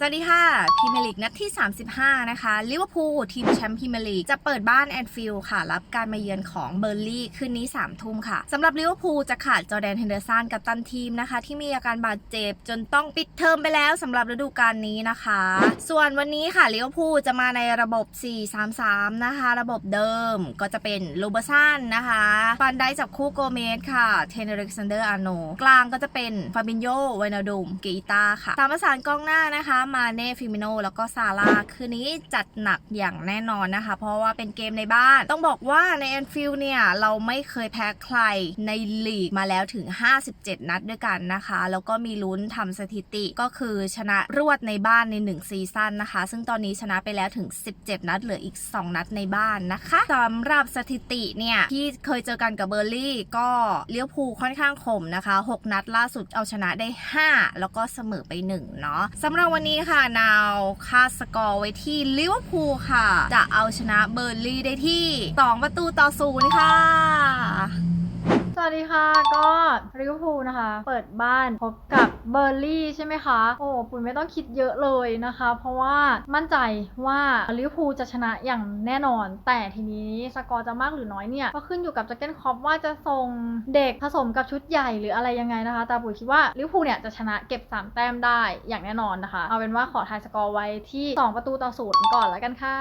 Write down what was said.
สวัสดีค่ะพรีเมียร์ลีกนัดที่ 35 นะคะลิเวอร์พูลทีมแชมป์พรีเมียร์ลีกจะเปิดบ้านแอนฟิลด์ค่ะ รับการมาเยือนของเบอร์ลี่คืนนี้ 3 ทุ่มค่ะสำหรับลิเวอร์พูลจะขาดจอแดนเฮนเดอร์สันกับตันทีมนะคะ ที่มีอาการบาดเจ็บจนต้องปิดเทอมไปแล้วสำหรับฤดูกาลนี้นะคะ ส่วนวันนี้ค่ะลิเวอร์พูลจะมาในระบบ 4-3-3 นะคะ ระบบเดิมก็จะเป็นลูเบอร์สันนะคะฟันได้จับคู่โกเมสค่ะเทนเนอร์เล็กซานเดอร์อาร์โนกลางก็จะเป็นฟาบินโยเวนาดุมกีตาค่ะตามประสานกองหน้านะคะมาเน่ฟิมิโนแล้วก็ซาร่าคืนนี้จัดหนักอย่างแน่นอนนะคะ เพราะว่าเป็นเกมในบ้าน ต้องบอกว่าในแอนฟิลเนี่ย เราไม่เคยแพ้ใครในลีกมาแล้วถึง 57 นัดด้วยกันนะคะ แล้วก็มีลุ้นทำสถิติก็คือชนะรวดในบ้านใน 1 ซีซั่นนะคะ ซึ่งตอนนี้ชนะไปแล้วถึง 17 นัดเหลืออีก 2 นัดในบ้านนะคะสำหรับสถิติเนี่ยที่เคยเจอกันกับเบอร์ลี่ก็เลี้ยวภูค่อนข้างคมนะคะ 6 นัดล่าสุดเอาชนะได้ 5 แล้วก็เสมอไป1เนาะสำหรับวันนี้ค่ะ นาวคาสกอร์ไว้ที่ลิเวอร์พูลค่ะ จะเอาชนะเบอร์ลี่ได้ที่ 2 ประตูต่อศูนย์ค่ะ สวัสดีค่ะ ก็ริเวอร์พูลนะคะ เปิดบ้านพบกับเบอร์ลี่ใช่ไหมคะ โอ้ปุ๋ยไม่ต้องคิดเยอะเลยนะคะ เพราะว่ามั่นใจว่าลิเวอร์พูลจะชนะอย่างแน่นอน แต่ทีนี้สกอร์จะมากหรือน้อยเนี่ย ก็ขึ้นอยู่กับแจ็คเก็ตคอปว่าจะส่งเด็กผสมกับชุดใหญ่หรืออะไรยังไงนะคะ แต่ปุ๋ยคิดว่าลิเวอร์พูลเนี่ยจะชนะเก็บ 3 แต้มได้อย่างแน่นอนนะคะ เอาเป็นว่าขอทายสกอร์ไว้ที่ 2 ประตูต่อศูนย์ก่อนแล้วกันค่ะ